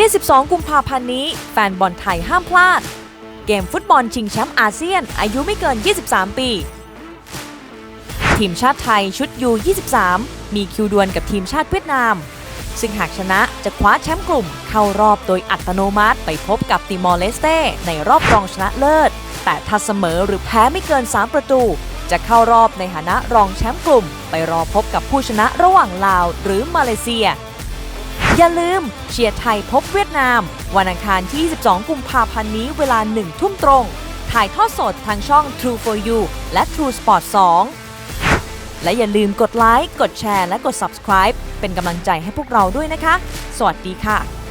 22 กุมภาพันธ์นี้ แฟนบอลไทยห้ามพลาด เกมฟุตบอลชิงแชมป์อาเซียน อายุไม่เกิน 23 ปี ทีมชาติไทยชุดยู23 มีคิวดวลกับทีมชาติเวียดนาม ซึ่งหากชนะจะคว้าแชมป์กลุ่ม เข้ารอบโดยอัตโนมัติไปพบกับติมอร์เลสเต้ในรอบรองชนะเลิศ แต่ถ้าเสมอหรือแพ้ไม่เกิน 3 ประตู จะเข้ารอบในฐานะรองแชมป์กลุ่ม ไปรอพบกับผู้ชนะระหว่างลาวหรือมาเลเซีย อย่าลืมเชียร์ไทยพบเวียดนาม วันอังคารที่ 22 กุมภาพันธ์นี้เวลา 1 ทุ่มตรง ถ่ายทอดสดทางช่อง True for You และ True Sport 2 และอย่าลืมกดไลค์ กดแชร์ และกด subscribe เป็นกำลังใจให้พวกเราด้วยนะคะ สวัสดีค่ะ